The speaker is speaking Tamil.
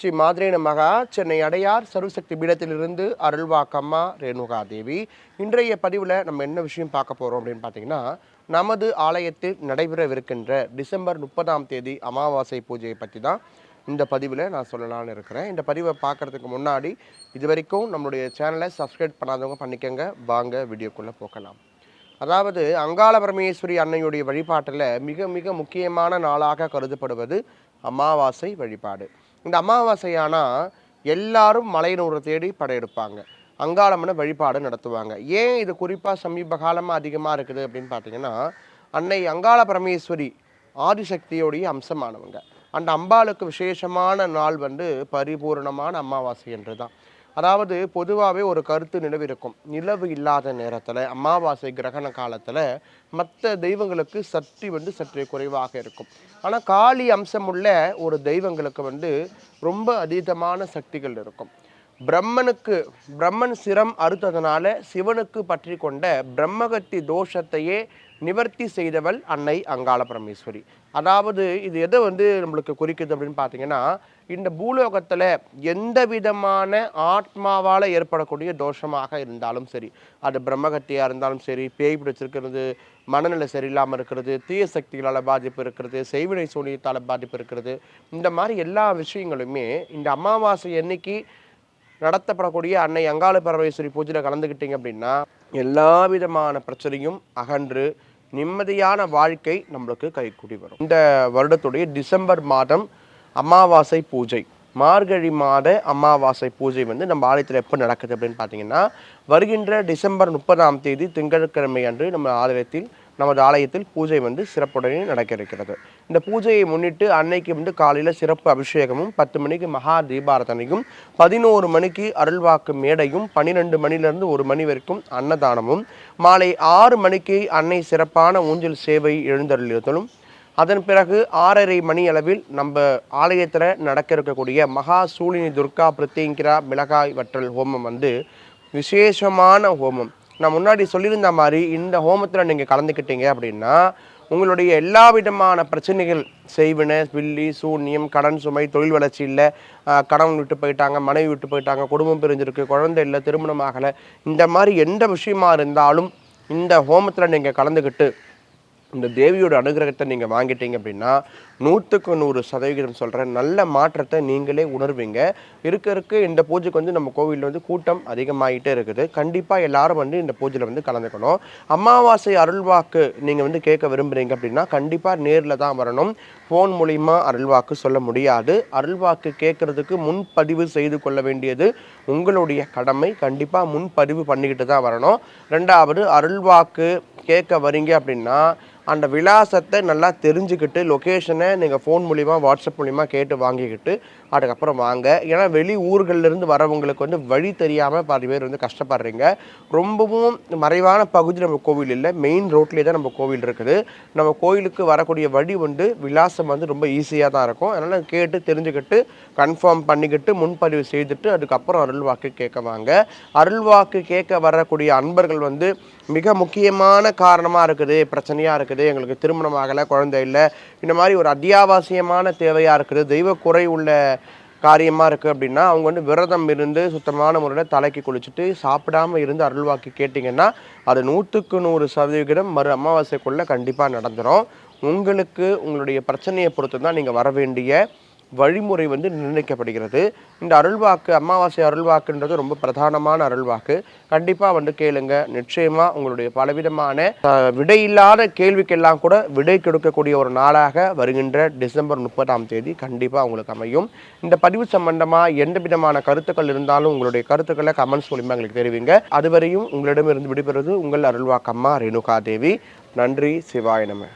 ஸ்ரீ மாதிரே மகா சென்னை அடையார் சர்வசக்தி பீடத்திலிருந்து அருள்வாக்கம்மா ரேணுகா தேவி இன்றைய பதிவில் நம்ம என்ன விஷயம் பார்க்க போகிறோம் அப்படின்னு பார்த்தீங்கன்னா நமது ஆலயத்தில் நடைபெறவிருக்கின்ற டிசம்பர் முப்பதாம் தேதி அமாவாசை பூஜையை பற்றி தான் இந்த பதிவில் நான் சொல்லலாம்னு இருக்கிறேன். இந்த பதிவை பார்க்குறதுக்கு முன்னாடி இது வரைக்கும் நம்மளுடைய சேனலை சப்ஸ்கிரைப் பண்ணாதவங்க பண்ணிக்கோங்க. வாங்க வீடியோக்குள்ளே போகலாம். அதாவது அங்காள பரமேஸ்வரி அன்னையுடைய வழிபாட்டில் மிக மிக முக்கியமான நாளாக கருதப்படுவது அமாவாசை வழிபாடு. இந்த அமாவாசை ஆனால் எல்லாரும் மலையனூரை தேடி படையெடுப்பாங்க அங்காளம்மனை வழிபாடு நடத்துவாங்க. ஏன் இது குறிப்பாக சமீப காலமாக அதிகமாக இருக்குது அப்படின்னு பார்த்தீங்கன்னா அன்னை அங்காள பரமேஸ்வரி ஆதிசக்தியோடைய அம்சமானவங்க. அந்த அம்பாளுக்கு விசேஷமான நாள் வந்து பரிபூரணமான அமாவாசை என்று தான் அதாவது பொதுவாகவே ஒரு கருத்து நிலவிருக்கும். நிலவு இல்லாத நேரத்தில் அமாவாசை கிரகண காலத்தில் மற்ற தெய்வங்களுக்கு சக்தி வந்து சற்றே குறைவாக இருக்கும். ஆனால் காளி அம்சம் உள்ள ஒரு தெய்வங்களுக்கு வந்து ரொம்ப அதீதமான சக்திகள் இருக்கும். பிரம்மனுக்கு பிரம்மன் சிரம் அறுத்ததுனால சிவனுக்கு பற்றி கொண்ட பிரம்மகத்தி தோஷத்தையே நிவர்த்தி செய்தவள் அன்னை அங்காள பரமேஸ்வரி அதாவது இது எதை வந்து நம்மளுக்கு குறிக்குது அப்படின்னு பார்த்தீங்கன்னா இந்த பூலோகத்தில் எந்த விதமான ஆத்மாவால் ஏற்படக்கூடிய தோஷமாக இருந்தாலும் சரி அது பிரம்மகத்தியாக இருந்தாலும் சரி பேய் பிடிச்சிருக்கிறது மனநிலை சரியில்லாமல் இருக்கிறது தீய சக்திகளால் பாதிப்பு இருக்கிறது செய்வினை சூனியத்தால் பாதிப்பு இருக்கிறது இந்த மாதிரி எல்லா விஷயங்களுமே இந்த அமாவாசை என்னைக்கு நடத்தப்படக்கூடிய அன்னை அங்காள பரமேஸ்வரி பூஜையில் கலந்துக்கிட்டீங்க அப்படின்னா எல்லா விதமான பிரச்சனையும் அகன்று நிம்மதியான வாழ்க்கை நம்மளுக்கு கைக்கூடி வரும். இந்த வருடத்துடைய டிசம்பர் மாதம் அமாவாசை பூஜை. மார்கழி மாத அமாவாசை பூஜை வந்து நம்ம ஆலயத்தில் எப்போ நடக்குது அப்படின்னு பார்த்தீங்கன்னா வருகின்ற டிசம்பர் முப்பதாம் தேதி திங்கட்கிழமை அன்று நம்ம ஆலயத்தில் நமது ஆலயத்தில் பூஜை வந்து சிறப்புடனே நடக்க இருக்கிறது இந்த பூஜையை முன்னிட்டு அன்னைக்கு வந்து காலையில் சிறப்பு அபிஷேகமும் பத்து மணிக்கு மகா தீபாரதனையும் பதினோரு மணிக்கு அருள்வாக்கு மேடையும் பன்னிரெண்டு மணிலிருந்து ஒரு மணி வரைக்கும் அன்னதானமும் மாலை ஆறு மணிக்கு அன்னை சிறப்பான ஊஞ்சல் சேவை எழுந்தருளுதலும் அதன் பிறகு ஆறரை மணி அளவில் நம்ம ஆலயத்தில் நடக்க இருக்கக்கூடிய மகா சூழினி துர்கா பிரத்யங்கிரா மிளகாய் வற்றல் ஹோமம் வந்து விசேஷமான ஹோமம். நான் முன்னாடி சொல்லியிருந்த மாதிரி இந்த ஹோமத்தில் நீங்கள் கலந்துக்கிட்டீங்க அப்படின்னா உங்களுடைய எல்லா விதமான பிரச்சனைகள் செய்வினை வில்லி சூன்யம் கடன் சுமை தொழில் வளர்ச்சி இல்லை கடன் விட்டு போயிட்டாங்க மனைவி விட்டு போயிட்டாங்க குடும்பம் பிரிஞ்சிருக்கு குழந்தை இல்லை திருமணம் ஆகலை இந்த மாதிரி எந்த விஷயமா இருந்தாலும் இந்த ஹோமத்தில் நீங்கள் கலந்துக்கிட்டு இந்த தேவியோட அனுகிரகத்தை நீங்கள் வாங்கிட்டீங்க அப்படின்னா நூற்றுக்கு நூறு சதவிகிதம் சொல்கிறேன் நல்ல மாற்றத்தை நீங்களே உணர்வீங்க. இருக்க இருக்க இந்த பூஜைக்கு வந்து நம்ம கோவிலில் வந்து கூட்டம் அதிகமாகிட்டே இருக்குது. கண்டிப்பாக எல்லாரும் வந்து இந்த பூஜையில் வந்து கலந்துக்கணும். அமாவாசை அருள்வாக்கு நீங்கள் வந்து கேட்க விரும்புகிறீங்க அப்படின்னா கண்டிப்பாக நேரில் தான் வரணும். ஃபோன் மூலிமா அருள்வாக்கு சொல்ல முடியாது. அருள்வாக்கு கேட்குறதுக்கு முன்பதிவு செய்து கொள்ள வேண்டியது உங்களுடைய கடமை. கண்டிப்பாக முன்பதிவு பண்ணிக்கிட்டு தான் வரணும். ரெண்டாவது அருள்வாக்கு கேட்க வரீங்க அப்படின்னா அந்த விலாசத்தை நல்லா தெரிஞ்சுக்கிட்டு லொக்கேஷனை நீங்கள் ஃபோன் மூலிமா வாட்ஸ்அப் மூலிமா கேட்டு வாங்கிக்கிட்டு அதுக்கப்புறம் வாங்க. ஏன்னா வெளி ஊர்கள்லேருந்து வரவங்களுக்கு வந்து வழி தெரியாமல் பாதி பேர் வந்து கஷ்டப்படுறீங்க. ரொம்பவும் மறைவான பகுதி நம்ம கோவில் இல்லை. மெயின் ரோட்லேயே தான் நம்ம கோவில் இருக்குது. நம்ம கோயிலுக்கு வரக்கூடிய வழி வந்து விலாசம் வந்து ரொம்ப ஈஸியாக தான் இருக்கும். அதனால் கேட்டு தெரிஞ்சுக்கிட்டு கன்ஃபார்ம் பண்ணிக்கிட்டு முன்பதிவு செய்துட்டு அதுக்கப்புறம் அருள்வாக்கு கேட்க வாங்க. அருள்வாக்கு கேட்க வரக்கூடிய அன்பர்கள் வந்து மிக முக்கியமான காரணமாக இருக்குது. பிரச்சனையாக இருக்குது. எங்களுக்கு திருமணம் ஆகலை குழந்தை இல்லை. இந்த மாதிரி ஒரு அத்தியாவசியமான தேவையாக இருக்குது. தெய்வ குறை உள்ள காரியமாக இருக்குது அப்படின்னா அவங்க வந்து விரதம் இருந்து சுத்தமான முறையில் தலைக்கு குளிச்சுட்டு சாப்பிடாம இருந்து அருள்வாக்கி கேட்டிங்கன்னா அது நூற்றுக்கு நூறு சதவிகிதம் மறு அமாவாசைக்குள்ளே கண்டிப்பாக நடந்துடும் உங்களுக்கு உங்களுடைய பிரச்சனையை பொறுத்து தான் நீங்கள் வர வேண்டிய வழிமுறை வந்து நிர்ணயிக்கப்படுகிறது. இந்த அருள்வாக்கு அமாவாசை அருள்வாக்குன்றது ரொம்ப பிரதானமான அருள்வாக்கு. கண்டிப்பாக வந்து கேளுங்க. நிச்சயமாக உங்களுடைய பலவிதமான விடையில்லாத கேள்விக்கெல்லாம் கூட விடை கொடுக்கக்கூடிய ஒரு நாளாக வருகின்ற டிசம்பர் முப்பதாம் தேதி கண்டிப்பாக உங்களுக்கு அமையும். இந்த பதிவு சம்பந்தமாக எந்த விதமான கருத்துக்கள் இருந்தாலும் உங்களுடைய கருத்துக்களை கமெண்ட்ஸ் மூலிமா எங்களுக்கு தெரிவிங்க. அதுவரையும் உங்களிடமிருந்து விடுபெறுவது உங்கள் அருள்வாக்கம்மா ரேணுகா தேவி நன்றி. சிவாய நம்ம